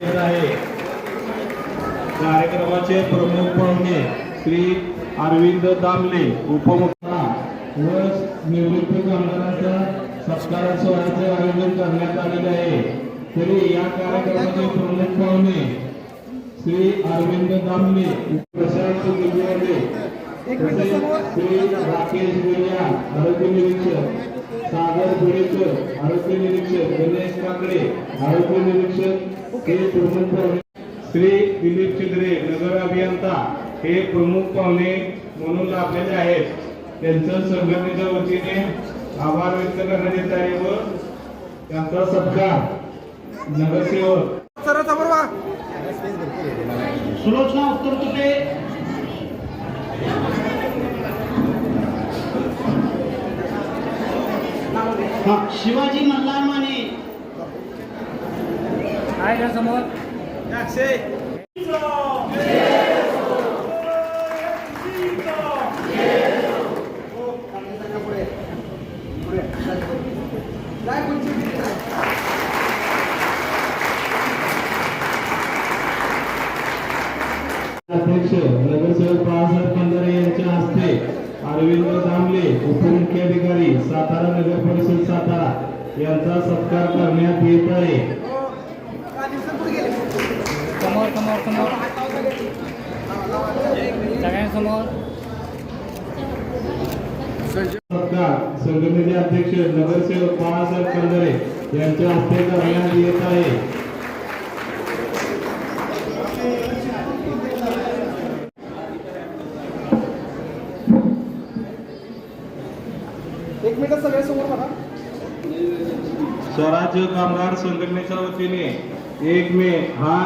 आहे. कार्यक्रमाचे प्रमुख पाहुणे श्री अरविंद दामले उपमुख्य व निवृत्त कामगारांच्या सत्कार सोहळ्याचे आयोजन करण्यात आलेले आहे. तरी या कार्यक्रमाचे प्रमुख पाहुणे श्री अरविंद दामले प्रशांत गिरवाडे तसेच श्री राकेश गुरिया आरोग्य निरीक्षक. सागर गुडेकर आरोग्य निरीक्षक गणेश काकडे आरोग्य निरीक्षक हे प्रमुख पाहुणे श्री दिलीप चिद्रे नगर अभियंता हे प्रमुख पाहुणे म्हणून लाभलेले आहेत. त्यांचं संघटनेच्या वतीने आभार व्यक्त करण्यात येत आहे व त्यांचा सत्कार नगरसेवक. सुलोचना उत्तर तुपे शिवाजी मल्हार माने आहे का समोर अध्यक्ष नगरसेवक बाळासाहेब खंदारे यांच्या हस्ते अरविंद दामले उपमुख्याधिकारी सातारा नगर परिषद सातारा यांचा सत्कार करण्यात येत आहे. समोर समोर समोर. सगळ्यांसमोर. सत्कार संघटनेचे अध्यक्ष नगरसेवक बाळासाहेब खंदारे यांच्या हस्ते करण्यात येत आहे. बघा. स्वराज्य कामगार संघटनेच्या वतीने एक मे हा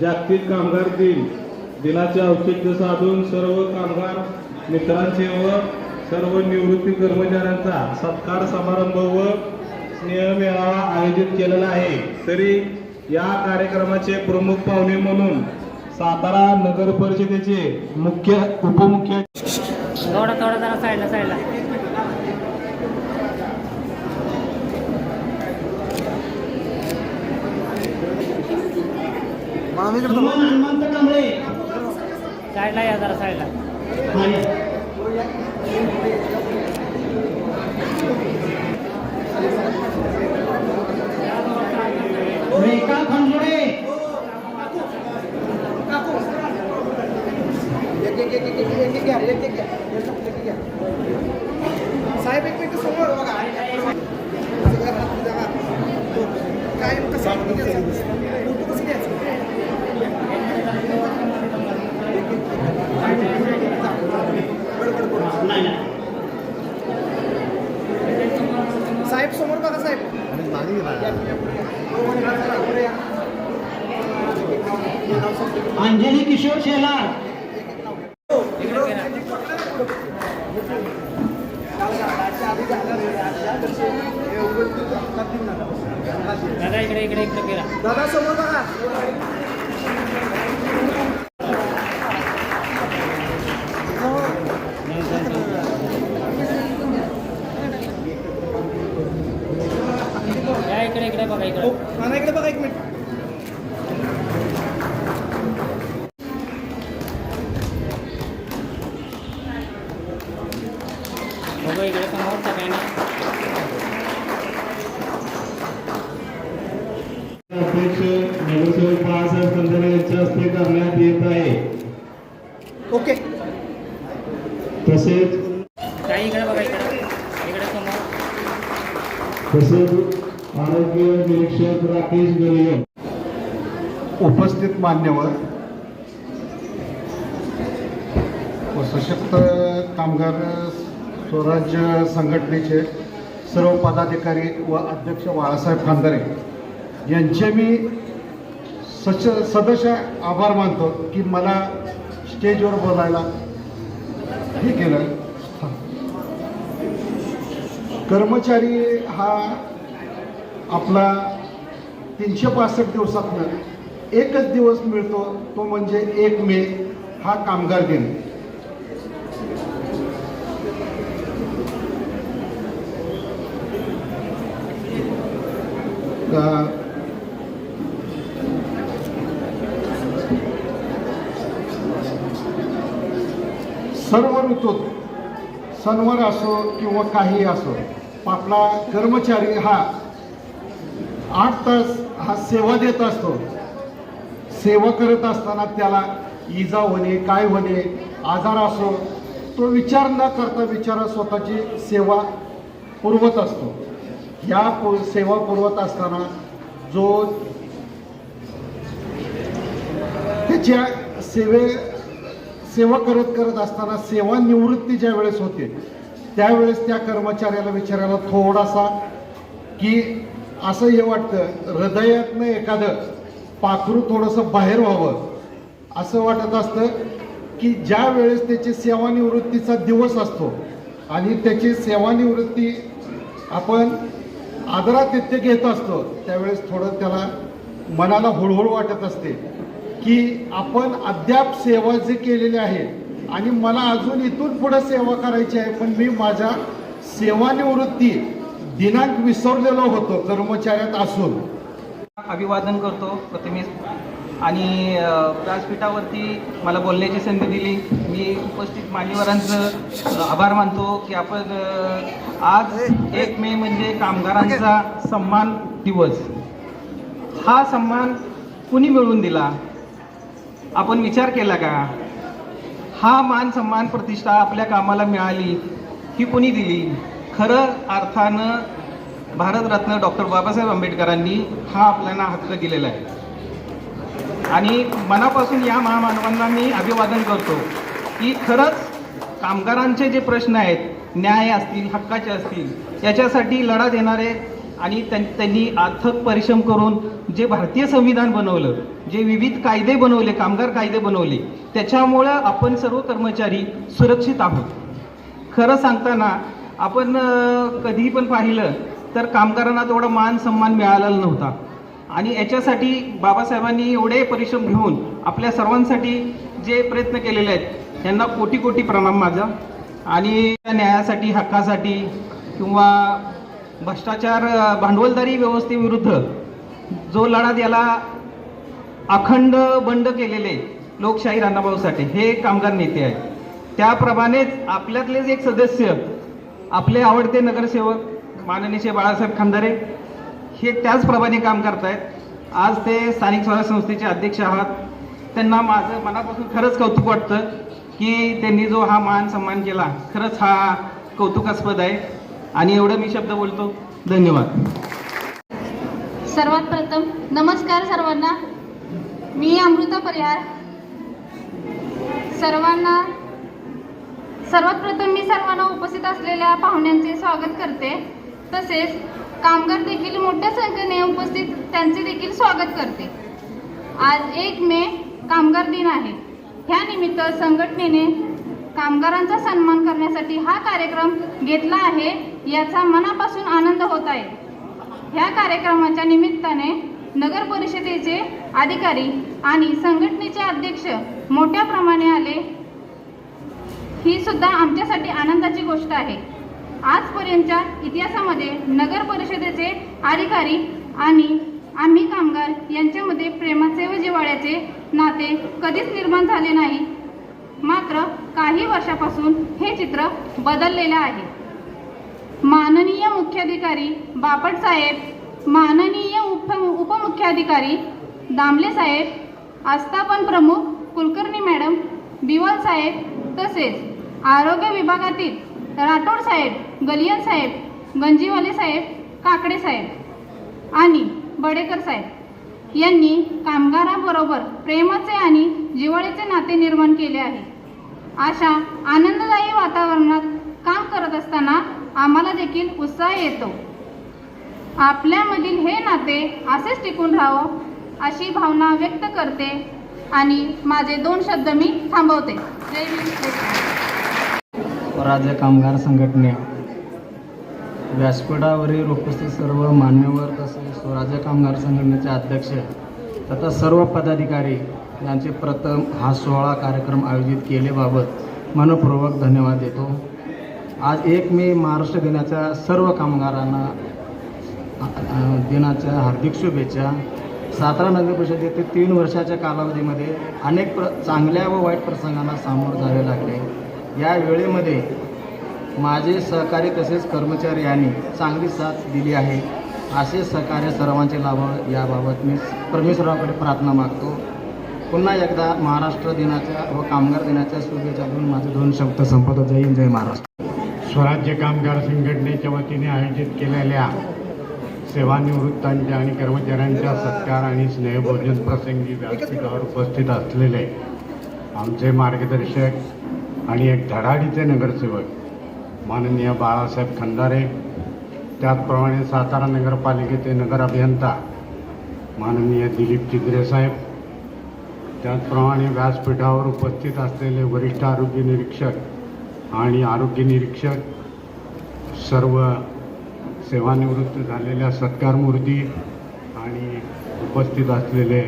जागतिक कामगार दिन. दिनाचे औचित्य साधून सर्व कामगार मित्रांचे व सर्व निवृत्ती कर्मचाऱ्यांचा सत्कार समारंभ व स्नेह मेळावा आयोजित केलेला आहे. तरी या कार्यक्रमाचे प्रमुख पाहुणे म्हणून सातारा नगर परिषदेचे मुख्य उपमुख्य थोडा थोडा जरा साईडला साईडला हनुमंत कांबळे. साईडला या जरा साईडला माने रेखा खंजोडे साहेब एक मिनिट समोर बघा काय कसं फोटो कसं घ्यायचं नाही नाही साहेब समोर बघा साहेब अंजली किशोर शेलार. दादा इकडे इकडे इकडे दादा समोर अध्यक्ष नगरसेवक बाळासाहेब यांच्या हस्ते करण्यात येत आहे ओके तसेच काही इकडे बघा इकडे इकडे समोर. तसेच आरोग्य निरीक्षक राकेश गलियन उपस्थित मान्यवर व सशक्त कामगार स्वराज्य संघटनेचे सर्व पदाधिकारी व अध्यक्ष बाळासाहेब खांदारे यांचे मी सच सदस्य आभार मानतो की मला स्टेजवर बोलायला हे केलं. कर्मचारी हा आपला तीनशे पासष्ट दिवसातनं एकच दिवस मिळतो तो म्हणजे एक मे हा कामगार दिन. का सर्व ऋतूत सणवार असो किंवा काही असो आपला कर्मचारी हा आठ तास हा सेवा देत असतो. सेवा करत असताना त्याला इजा होणे काय होणे आजार असो तो विचार न करता विचारा स्वतःची सेवा पुरवत असतो. या पु सेवा पुरवत असताना जो त्याच्या सेवे सेवा करत करत असताना सेवा निवृत्ती ज्या वेळेस होते त्यावेळेस त्या कर्मचाऱ्याला विचारायला थोडासा की असं हे वाटतं हृदयातनं एखादं पाखरू थोडंसं बाहेर व्हावं. असं वाटत असतं की ज्या वेळेस त्याची सेवानिवृत्तीचा दिवस असतो आणि त्याची सेवानिवृत्ती आपण आदरातिथ्य घेत असतो त्यावेळेस थोडं त्याला मनाला हुळहुळ वाटत असते. की आपण अद्याप सेवा जे केलेली आहे आणि मला अजून इथून पुढे सेवा करायची आहे पण मी माझ्या सेवानिवृत्ती दिनांक विसरलेलो होतो कर्मचाऱ्यात असून. अभिवादन करतो प्रथमेश आणि व्यासपीठावरती मला बोलण्याची संधी दिली. मी उपस्थित मान्यवरांचं आभार मानतो की आपण आज एक मे म्हणजे कामगारांचा सन्मान दिवस. हा सन्मान कुणी मिळवून दिला? आपण विचार केला का? हा मान सन्मान प्रतिष्ठा आपल्या कामाला मिळाली ही कुणी दिली? खरं अर्थानं भारतरत्न डॉक्टर बाबासाहेब आंबेडकरांनी हा आपल्याला हक्क दिलेला आहे. आणि मनापासून या महामानवांना मी अभिवादन करतो की खरंच कामगारांचे जे प्रश्न आहेत न्याय असतील हक्काचे असतील याच्यासाठी लढा देणारे आणि त्यां- त्यांनी अथक परिश्रम करून जे भारतीय संविधान बनवलं जे विविध कायदे बनवले कामगार कायदे बनवले त्याच्यामुळं आपण सर्व कर्मचारी सुरक्षित आहोत. खरं सांगताना आपण कधी कधीही पण पाहिलं तर कामगारांना तेवढा मान सन्मान मिळालेला नव्हता. आणि याच्यासाठी बाबासाहेबांनी एवढे परिश्रम घेऊन आपल्या सर्वांसाठी जे प्रयत्न केलेले आहेत त्यांना कोटी कोटी प्रणाम माझा. आणि त्या न्यायासाठी हक्कासाठी किंवा भ्रष्टाचार भांडवलदारी व्यवस्थेविरुद्ध जो लढा याला अखंड बंड केलेले लोकशाही राणाभाऊ साठे हे कामगार नेते आहेत. त्याप्रमाणेच आपल्यातलेच एक सदस्य आपले आवडते नगरसेवक माननीय बाळासाहेब खांदारे हे त्याचप्रमाणे काम करतायत. आज ते स्थानिक स्वराज्य संस्थेचे अध्यक्ष आहात. त्यांना माझं मनापासून खरंच कौतुक वाटतं की त्यांनी जो हा मान सन्मान केला खरंच हा कौतुकास्पद आहे. आणि एवढं मी शब्द बोलतो धन्यवाद. सर्वात प्रथम नमस्कार सर्वांना. मी अमृता परिहार. सर्वांना सर्वात प्रथम मी सर्वांना उपस्थित असलेल्या पाहुण्यांचे स्वागत करते. तसेच कामगार देखील मोठ्या संख्येने उपस्थित त्यांचे देखील स्वागत करते. आज एक मे कामगार दिन आहे. ह्या निमित्त संघटनेने कामगारांचा सन्मान करण्यासाठी हा कार्यक्रम घेतला आहे. याचा मनापासून आनंद होत आहे. ह्या कार्यक्रमाच्या निमित्ताने नगर परिषदेचे अधिकारी आणि संघटनेचे अध्यक्ष मोठ्या प्रमाणे आले. ही सुद्धा आमच्यासाठी आनंदाची गोष्ट आहे. आजपर्यंतच्या इतिहासामध्ये नगर परिषदेचे अधिकारी आणि आम्ही कामगार यांच्यामध्ये प्रेमाचे व जिवाळ्याचे नाते कधीच निर्माण झाले नाही. मात्र काही वर्षापासून हे चित्र बदललेलं आहे. माननीय मुख्याधिकारी बापट साहेब माननीय उप उपमुख्याधिकारी दामले साहेब आस्थापन प्रमुख कुलकर्णी मॅडम बिवल साहेब तसेच आरोग्य विभागातील राठोड साहेब गलियन साहेब गंजीवाले साहेब काकडे साहेब आणि बडेकर साहेब यांनी कामगाराबरोबर प्रेमाचे आणि जिवाळीचे नाते निर्माण केले आहे. अशा आनंददायी वातावरणात काम करत असताना आम्हाला देखील उत्साह येतो. आपल्यामधील हे नाते असेच टिकून राहावं अशी भावना व्यक्त करते आणि माझे दोन शब्द मी थांबवते. जय राज्य कामगार संघटने. व्यासपीठावरील उपस्थित सर्व मान्यवर तसेच स्वराज्य कामगार संघटनेचे अध्यक्ष तथा सर्व पदाधिकारी यांचे प्रथम हा सोहळा कार्यक्रम आयोजित केलेबाबत मनपूर्वक धन्यवाद देतो. आज एक मे महाराष्ट्र दिनाच्या सर्व कामगारांना दिनाच्या हार्दिक शुभेच्छा. सातारा नगर परिषद येथे तीन वर्षाच्या कालावधीमध्ये अनेक प्र चांगल्या व वाईट प्रसंगांना सामोरं जावे लागले. या वेळेमध्ये माझे सहकारी तसेच कर्मचारी यांनी चांगली साथ दिली आहे. असे सहकार्य सर्वांचे लाभ याबाबत मी परमेश्वराकडे प्रार्थना मागतो. पुन्हा एकदा महाराष्ट्र दिनाच्या व कामगार दिनाच्या शुभेच्छा देऊन माझे दोन शब्द संपत जय हिंद, जय महाराष्ट्र. स्वराज्य कामगार संघटनेच्या वतीने आयोजित केलेल्या सेवानिवृत्तांच्या आणि कर्मचाऱ्यांच्या सत्कार आणि स्नेहभोजन प्रसंगी व्यासपीठावर उपस्थित असलेले आमचे मार्गदर्शक आणि एक धडाडीचे नगरसेवक माननीय बाळासाहेब खंदारे त्याचप्रमाणे सातारा नगरपालिकेचे नगर अभियंता माननीय दिलीप चिद्रे साहेब त्याचप्रमाणे व्यासपीठावर उपस्थित असलेले वरिष्ठ आरोग्य निरीक्षक आणि आरोग्य निरीक्षक सर्व सेवानिवृत्त झालेल्या सत्कारमूर्ती आणि उपस्थित असलेले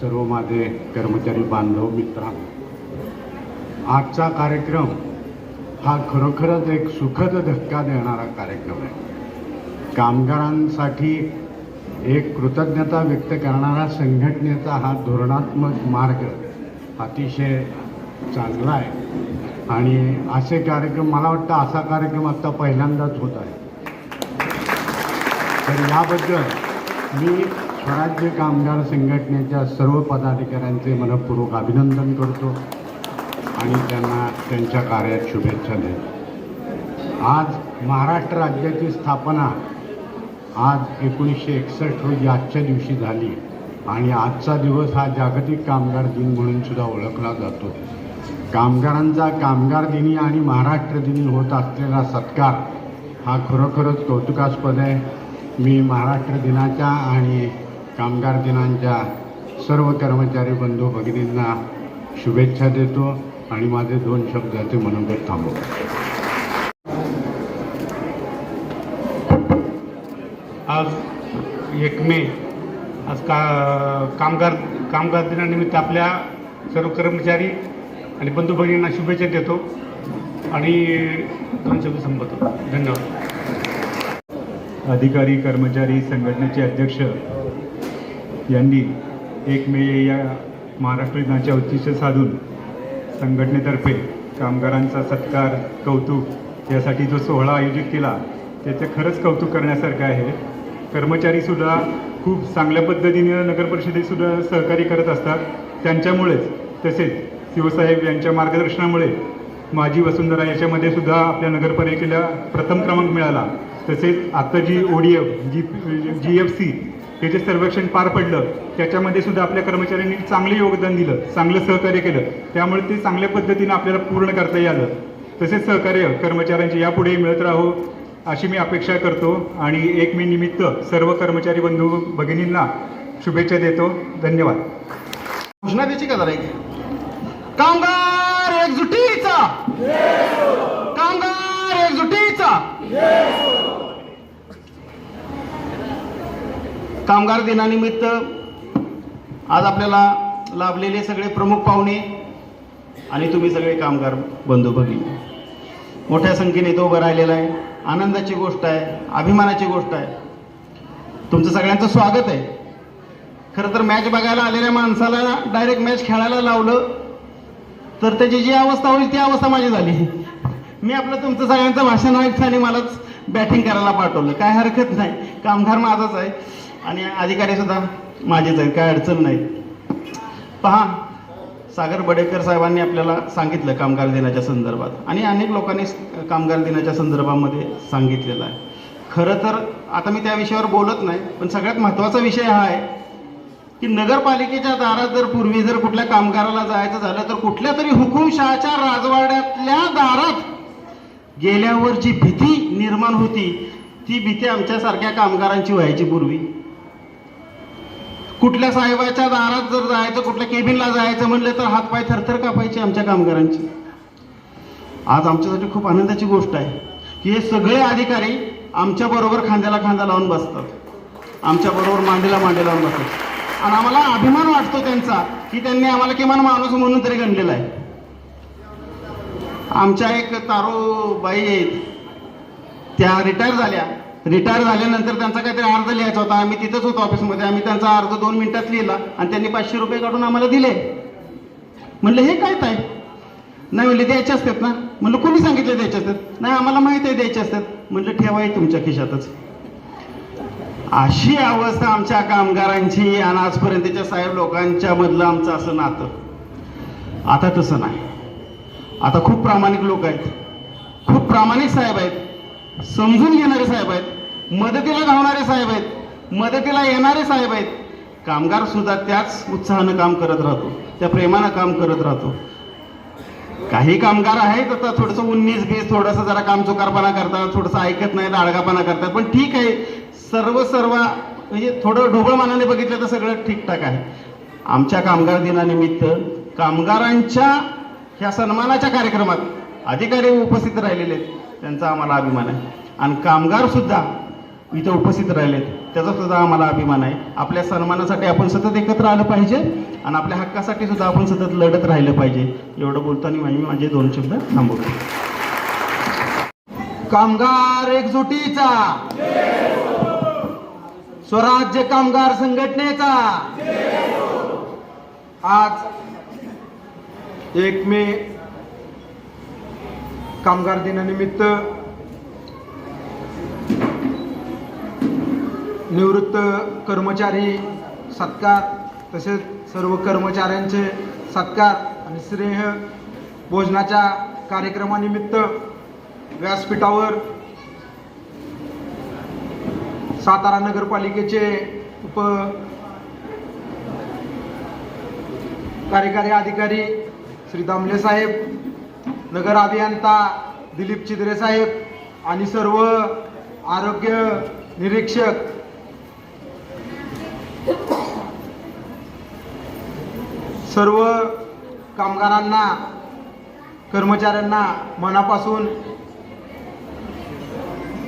सर्व माझे कर्मचारी बांधव मित्रांनो आजचा कार्यक्रम हा खरोखरच एक सुखद धक्का देणारा कार्यक्रम आहे. कामगारांसाठी एक कृतज्ञता व्यक्त करणारा संघटनेचा हा धोरणात्मक मार्ग अतिशय चांगला आहे. आणि असे कार्यक्रम मला वाटतं असा कार्यक्रम आत्ता पहिल्यांदाच होत आहे. तर याबद्दल मी स्वराज्य कामगार संघटनेच्या सर्व पदाधिकाऱ्यांचे मनपूर्वक अभिनंदन करतो आणि त्यांना त्यांच्या कार्यात शुभेच्छा देतो. आज महाराष्ट्र राज्याची स्थापना आज एकोणीसशे एकसष्ट रोजी आजच्या दिवशी झाली आणि आजचा दिवस हा जागतिक कामगार दिन म्हणून सुद्धा ओळखला जातो. कामगारांचा कामगार दिनी आणि महाराष्ट्र दिनी होत असलेला सत्कार हा खरोखरच कौतुकास्पद आहे. मी महाराष्ट्र दिनाच्या आणि कामगार दिनांच्या सर्व कर्मचारी बंधू भगिनींना शुभेच्छा देतो आणि माझे दोन शब्द ते मनोगत थांबवतो. आज एक मे आज का कामगार कामगार दिनानिमित्त आपल्या सर्व कर्मचारी आणि बंधू भगिनींना शुभेच्छा देतो आणि दोन शब्द संपवतो. धन्यवाद. अधिकारी कर्मचारी संघटनेचे अध्यक्ष यांनी एक मे या महाराष्ट्र दिनाचे औचित्य साधून संघटनेतर्फे कामगारांचा सत्कार कौतुक यासाठी जो सोहळा आयोजित केला त्याचं खरंच कौतुक करण्यासारखं आहे. कर्मचारीसुद्धा खूप चांगल्या पद्धतीने नगर परिषदेतसुद्धा सहकार्य करत असतात. त्यांच्यामुळेच तसेच शिवसाहेब यांच्या मार्गदर्शनामुळे माझी वसुंधरा याच्यामध्ये सुद्धा आपल्या नगरपालिकेला प्रथम क्रमांक मिळाला. तसेच आता G O D F G G F C हे जे सर्वेक्षण पार पडलं त्याच्यामध्ये सुद्धा आपल्या कर्मचाऱ्यांनी चांगले योगदान दिलं चांगलं सहकार्य केलं. त्यामुळे ते चांगल्या पद्धतीनं आपल्याला पूर्ण करता यालं. तसेच सहकार्य कर्मचाऱ्यांचे यापुढेही मिळत राहो अशी मी अपेक्षा करतो आणि एक मे निमित्त सर्व कर्मचारी बंधू भगिनींना शुभेच्छा देतो. धन्यवाद. घोषणा त्याची का जरा कामगार एकजुटीचा. कामगार एकजुटीचा. कामगार दिनानिमित्त आज आपल्याला लाभलेले सगळे प्रमुख पाहुणे आणि तुम्ही सगळे कामगार बंधू भगिनी. मोठ्या संख्येने तो उभं राहिलेला आहे. आनंदाची गोष्ट आहे. अभिमानाची गोष्ट आहे. तुमचं सगळ्यांचं स्वागत आहे. खरं तर मॅच बघायला आलेल्या माणसाला डायरेक्ट मॅच खेळायला लावलं. तर त्याची जी अवस्था होईल ती अवस्था माझी झाली. मी आपलं तुमचं सगळ्यांचं भाषण ऐकलं आणि मलाच बॅटिंग करायला पाठवलं. काय हरकत नाही. कामगार माझाच आहे. आणि अधिकारी सुद्धा माझेच आहेत. काय अडचण नाही. पहा सागर बडेकर साहेबांनी आपल्याला सांगितलं कामगार दिनाच्या संदर्भात. आणि अनेक लोकांनी कामगार दिनाच्या संदर्भामध्ये सांगितलेलं आहे. खरं तर आता मी त्या विषयावर बोलत नाही पण सगळ्यात महत्त्वाचा विषय हा आहे की नगरपालिकेच्या दारात जर पूर्वी जर कुठल्या कामगाराला जायचं झालं तर कुठल्या तरी हुकुमशहाच्या राजवाड्यातल्या दारात गेल्यावर जी भीती निर्माण होती ती भीती आमच्यासारख्या कामगारांची व्हायची पूर्वी. कुठल्या साहेबाच्या दारात जर जायचं कुठल्या केबिनला जायचं म्हणलं तर हातपाय थरथर कापायचे आमच्या कामगारांची. आज आमच्यासाठी खूप आनंदाची गोष्ट आहे की हे सगळे अधिकारी आमच्याबरोबर खांद्याला खांदा लावून बसतात. आमच्याबरोबर मांडीला मांडी लावून बसतात. आणि आम्हाला अभिमान वाटतो त्यांचा की त्यांनी आम्हाला किमान माणूस म्हणून तरी गणलेला आहे. आमच्या एक तारूबाई आहेत त्या रिटायर झाल्या. रिटायर झाल्यानंतर त्यांचा काहीतरी अर्ज लिहायचा होता. आम्ही तिथंच होतो ऑफिसमध्ये आम्ही त्यांचा अर्ज दोन मिनिटात लिहिला आणि त्यांनी पाचशे रुपये काढून आम्हाला दिले. म्हणलं हे काय ताई? नाही म्हणले द्यायचे असतात ना. म्हणलं कोणी सांगितलं द्यायचे असतात? नाही आम्हाला माहिती आहे द्यायचे असतात. म्हणलं ठेवाय तुमच्या खिशातच. अशी अवस्था आमच्या कामगारांची आणि आजपर्यंतच्या साहेब लोकांच्या मधलं आमचं असं नातं. आता तसं नाही. आता खूप प्रामाणिक लोक आहेत. खूप प्रामाणिक साहेब आहेत. समजून घेणारे साहेब आहेत. मदतीला धावणारे साहेब आहेत. मदतीला येणारे साहेब आहेत. कामगार सुद्धा त्याच उत्साहानं काम करत राहतो. त्या प्रेमानं काम करत राहतो. काही कामगार आहेत आता थोडंसं उन्नीस बीस थोडंसं जरा काम चुकारपणा करतात थोडंसं ऐकत नाही दाडगापणा करतात. पण ठीक आहे सर्व सर्व म्हणजे थोडं ढोबळ मानाने बघितलं तर सगळं ठीकठाक आहे. आमच्या कामगार दिनानिमित्त कामगारांच्या ह्या सन्मानाच्या कार्यक्रमात अधिकारी उपस्थित राहिलेले आहेत. त्यांचा आम्हाला अभिमान आहे. आणि कामगार सुद्धा उपस्थित राहिलेत. त्याचा सुद्धा आम्हाला अभिमान आहे. आपल्या सन्मानासाठी आपण सतत एकत्र आलं पाहिजे आणि आपल्या हक्कासाठी सुद्धा आपण सतत लढत राहिलं पाहिजे. एवढं बोलताना मी माझे दोन शब्द थांबवतो. कामगार एकजुटीचा. स्वराज्य कामगार संघटनेचा. आज एक मे कामगार दिनानिमित्त निवृत्त कर्मचारी सत्कार तसेच सर्व कर्मचाऱ्यांचे सत्कार आणि स्नेह भोजनाच्या कार्यक्रमानिमित्त व्यासपीठावर सातारा नगरपालिकेचे उप कार्यकारी अधिकारी श्री दामले साहेब नगर अभियंता दिलीप चिद्रे साहेब आणि सर्व आरोग्य निरीक्षक. सर्व कामगारांना कर्मचाऱ्यांना मनापासून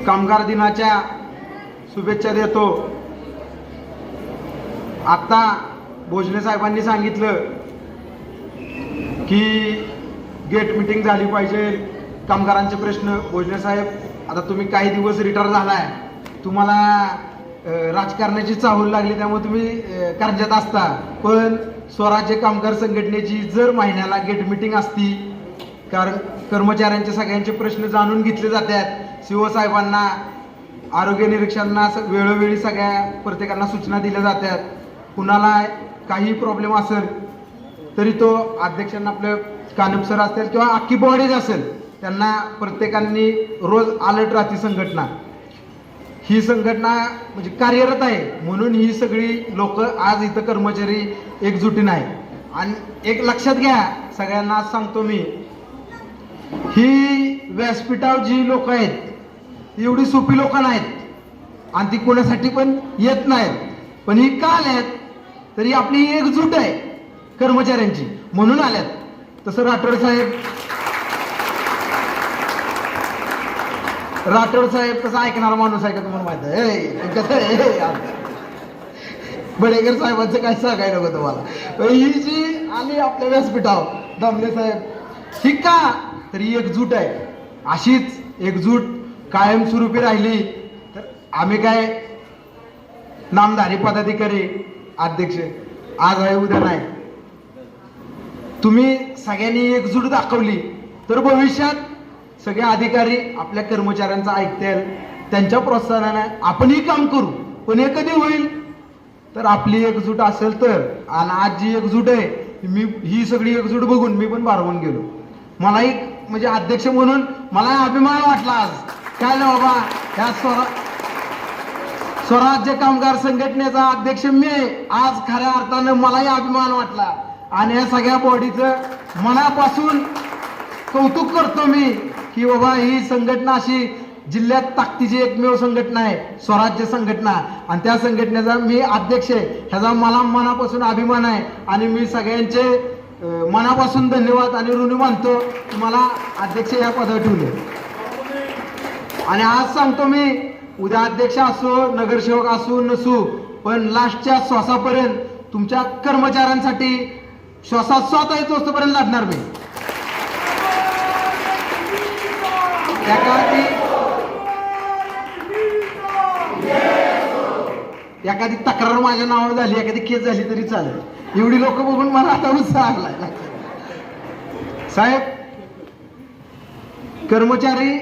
कामगार दिनाच्या शुभेच्छा देतो. आता भोजने साहेबांनी सांगितलं की गेट मिटिंग झाली पाहिजे. कामगारांचे प्रश्न भोजने साहेब आता तुम्ही काही दिवस रिटायर झालाय. तुम्हाला राजकारणाची चाहूल लागली त्यामुळे तुम्ही कर्जात कार्यात असता. पण स्वराज्य कामगार संघटनेची जर महिन्याला गेट मिटिंग असती कारण कर्मचाऱ्यांचे सगळ्यांचे प्रश्न जाणून घेतले जातात. शिवसाहेबांना आरोग्य निरीक्षणांना वेळोवेळी सगळ्या प्रत्येकांना सूचना दिल्या जातात कुणाला काही प्रॉब्लेम असेल तरी तो अध्यक्षांना आपलं कानप सर असतील किंवा अख्खी बॉडीज असेल त्यांना प्रत्येकांनी रोज अलर्ट राहते संघटना. ही संघटना म्हणजे कार्यरत आहे. म्हणून ही सगळी लोक आज इथं कर्मचारी एकजुटीनं आहे आणि एक लक्षात घ्या सगळ्यांना सांगतो मी. ही व्यासपीठावर जी लोक आहेत एवढी सोपी लोक नाहीत. आणि ती कोणासाठी पण येत नाहीत. पण ही का आल्यात? तरी आपली एकजूट आहे कर्मचाऱ्यांची. म्हणून आल्यात. तसं राठोड साहेब. राठोड साहेब तसं ऐकणारा माणूस आहे का तुम्हाला माहीत आहे? कसं आहे? बडेकर साहेबांचं काय सांगायला नको तुम्हाला. ही जी आली आपल्या व्यासपीठावर दामले साहेब ही का? तरी एकजूट आहे. अशीच एकजूट कायमस्वरूपी राहिली तर आम्ही काय नामधारी पदाधिकारी अध्यक्ष आज आहे उद्या नाही. तुम्ही सगळ्यांनी एकजूट दाखवली तर भविष्यात सगळे अधिकारी आपल्या कर्मचाऱ्यांचा ऐकतील त्यांच्या प्रोत्साहनाने आपणही काम करू पण हे कधी होईल? तर आपली एकजूट असेल तर आणि आज जी एकजूट आहे मी ही सगळी एकजूट बघून मी पण भारवून गेलो. मलाही म्हणजे अध्यक्ष म्हणून मला अभिमान वाटला आज. काय बाबा ह्या स्वरा स्वराज्य कामगार संघटनेचा अध्यक्ष मी आज खऱ्या अर्थानं मलाही अभिमान वाटला. आणि या सगळ्या बॉडीचं मनापासून कौतुक करतो मी की बाबा ही संघटना अशी जिल्ह्यात ताकदीची एकमेव संघटना आहे स्वराज्य संघटना. आणि त्या संघटनेचा मी अध्यक्ष आहे. ह्याचा मला मनापासून अभिमान आहे. आणि मी सगळ्यांचे मनापासून धन्यवाद आणि ऋणी मानतो मला अध्यक्ष या पदावर ठेवले. आणि आज सांगतो मी उद्या अध्यक्ष असो नगरसेवक असो नसू पण लास्टच्या श्वासापर्यंत तुमच्या कर्मचाऱ्यांसाठी श्वासात स्वतः आहे असतोपर्यंत लढणार मी. एखादी एखादी तक्रार माझ्या नावावर झाली एखादी केस झाली तरी चालेल. एवढी लोक बघून मला आता उत्साह आला साहेब कर्मचारी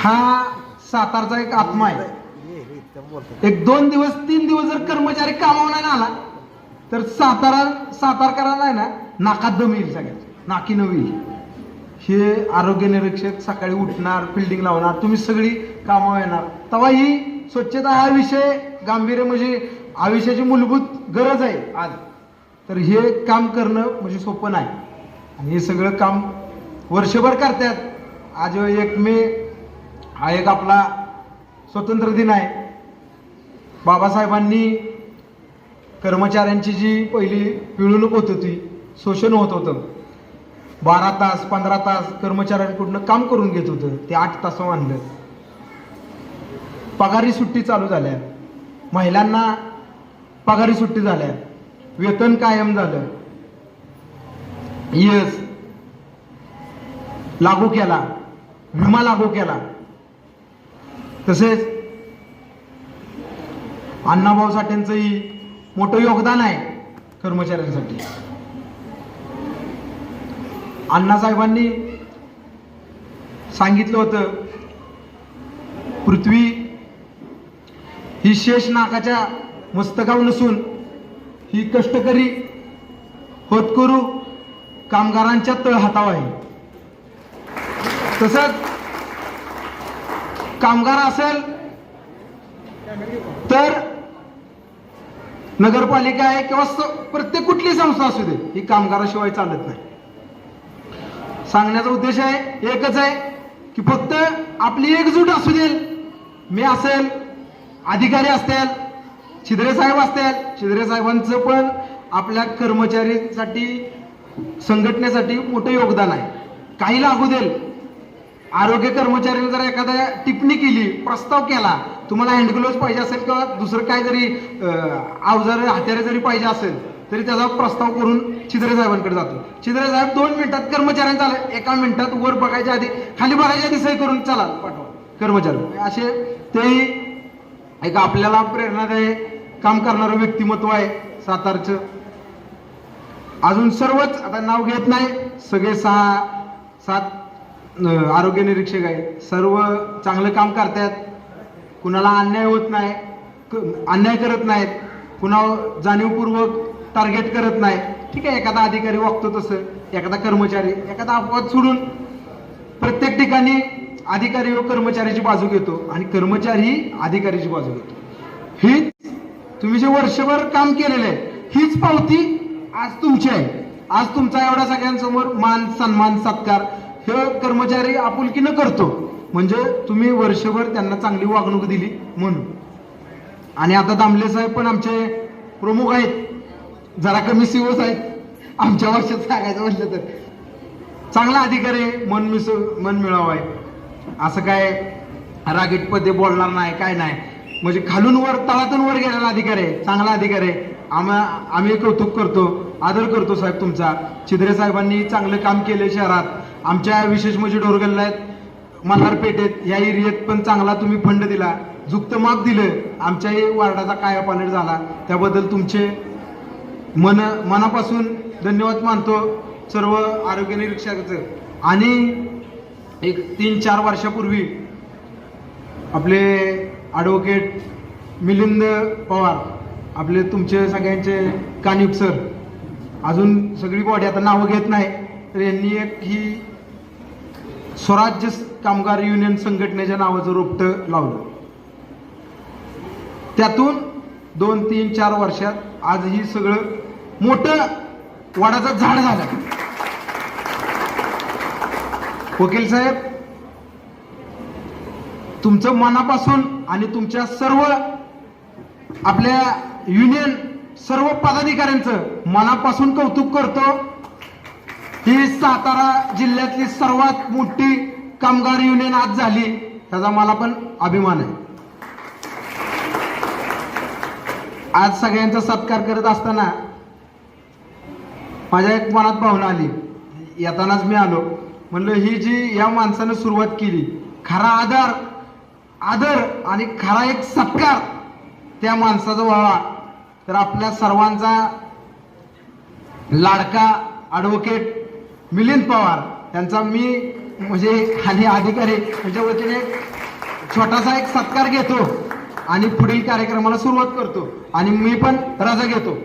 हा सातारचा एक आत्मा आहे. एक दोन दिवस तीन दिवस जर कर्मचारी कामावर नाही आला तर सातारा सातारकरांना आहे ना नाकात दम येईल सगळ्यात नाकी न येईल. हे आरोग्य निरीक्षक सकाळी उठणार फिल्डिंग लावणार तुम्ही सगळी कामावर येणार. तेव्हा ही स्वच्छता हा विषय गांभीर्य म्हणजे आयुष्याची मूलभूत गरज आहे. आज. तर हे काम करणं म्हणजे सोपं नाही. आणि हे सगळं काम वर्षभर करतात. आज एक मे हा एक आपला स्वतंत्र दिन आहे. बाबासाहेबांनी कर्मचाऱ्यांची जी पहिली पिळवणूक होत होती शोषण होत होतं बारा तास पंधरा तास कर्मचाऱ्यांकडून काम करून घेत होतं ते आठ तास आणलं पगारी सुट्टी चालू झाल्या. महिलांना पगारी सुट्टी झाल्या. वेतन कायम झालं. यस लागू केला. विमा लागू केला. तसेच अण्णाभाऊ साठेंचंही मोठं योगदान आहे कर्मचाऱ्यांसाठी. अण्णासाहेबांनी सांगितलं होतं पृथ्वी ही शेष नाकाच्या मस्तकावर नसून ही कष्टकरी होतकरू कामगारांच्या तळहातावर आहे. तसंच कामगार असेल तर नगरपालिका आहे किंवा प्रत्येक कुठली संस्था असू दे ही कामगाराशिवाय चालत नाही. सांगण्याचा उद्देश आहे एकच आहे की फक्त आपली एकजूट असू दे मी असेल अधिकारी असतील छिद्रे साहेब असतील छिद्रे साहेबांचं पण आपल्या कर्मचारीसाठी संघटनेसाठी मोठं योगदान आहे. काही लागू देल आरोग्य कर्मचाऱ्याने जर एखाद्या टिप्पणी केली प्रस्ताव केला तुम्हाला हँडग्लोव्ह पाहिजे असेल किंवा दुसरं काय जरी अवजार हत्यारे जरी पाहिजे असेल तरी त्याचा प्रस्ताव करून छिद्रे साहेबांकडे जातो. छिद्रे साहेब दोन मिनिटात कर्मचाऱ्यांचा आलं एका मिनिटात वर बघायच्या आधी खाली बघायच्या आधी सही करून चला पाठवा. कर्मचारी. असे तेही एक आपल्याला प्रेरणादायी काम करणारं व्यक्तिमत्व आहे सातारचं. अजून सर्वच आता नाव घेत नाही सगळे सहा सात आरोग्य निरीक्षक आहे सर्व चांगलं काम करतायत. कुणाला अन्याय होत नाही क- अन्याय करत नाहीत. कुणा जाणीवपूर्वक टार्गेट करत नाही ठीक आहे एखादा अधिकारी वागतो तसं एखादा कर्मचारी एखादा अपवाद सोडून प्रत्येक ठिकाणी अधिकारी व कर्मचाऱ्याची बाजू घेतो आणि कर्मचारी अधिकाऱ्याची बाजू घेतो. हीच तुम्ही जे वर्षभर काम केलेलं आहे हीच पावती आज तुमची आहे. आज तुमचा एवढा सगळ्यांसमोर मान सन्मान सत्कार हे कर्मचारी आपुलकीनं करतो. म्हणजे तुम्ही वर्षभर त्यांना चांगली वागणूक दिली म्हणून. आणि आता दामले साहेब पण आमचे प्रमुख आहेत. जरा कमी सिओस आहेत आमच्या वर्षात सांगायचं म्हटलं तर. चांगला अधिकारी आहे, मन मिस मन मिळावं आहे. असं काय रागीटपणे बोलणार नाही काय नाही. म्हणजे खालून वर तळातून वर गेलेला अधिकारी आहे. चांगला अधिकारी आहे. आम्हा आम्ही कौतुक करतो. आदर करतो साहेब तुमचा. छिद्रे साहेबांनी चांगलं काम केलं शहरात. आमच्या विशेष म्हणजे डोरगल्ला आहेत मल्हारपेठेत या एरियात पण चांगला तुम्ही फंड दिला. जुक्त माप दिलं आमच्याही वार्डाचा कायापालट झाला. त्याबद्दल तुमचे मन मनापासून धन्यवाद मानतो सर्व आरोग्य निरीक्षकाचं. आणि एक तीन चार वर्षापूर्वी आपले ॲडव्होकेट मिलिंद पवार आपले तुमचे सगळ्यांचे कानिप सर अजून सगळी बॉडी आता नावं घेत नाही तर यांनी एक ही स्वराज्य कामगार युनियन संघटनेच्या नावाचं रोपटं लावलं. त्यातून दोन तीन चार वर्षात आज ही सगळं मोठं वाडाचं झाड झालं. वकील साहेब तुमचं मनापासून आणि तुमच्या सर्व आपल्या युनियन सर्व पदाधिकाऱ्यांचं मनापासून कौतुक करतो. ही सातारा जिल्ह्यातली सर्वात मोठी कामगार युनियन आज झाली. त्याचा मला पण अभिमान आहे. आज सगळ्यांचा सत्कार करत असताना माझ्या एक मनात भावना आली. येतानाच मी आलो. म्हणलं ही जी या माणसानं सुरुवात केली खरा आदर आदर आणि खरा एक सत्कार त्या माणसाचा व्हावा तर आपल्या सर्वांचा लाडका ॲडव्होकेट मिलिंद पवार यांचा मी म्हणजे आणि अधिकारी यांच्या वतीने छोटासा एक सत्कार घेतो आणि पुढील कार्यक्रमाला सुरुवात करतो आणि मी पण रजा घेतो.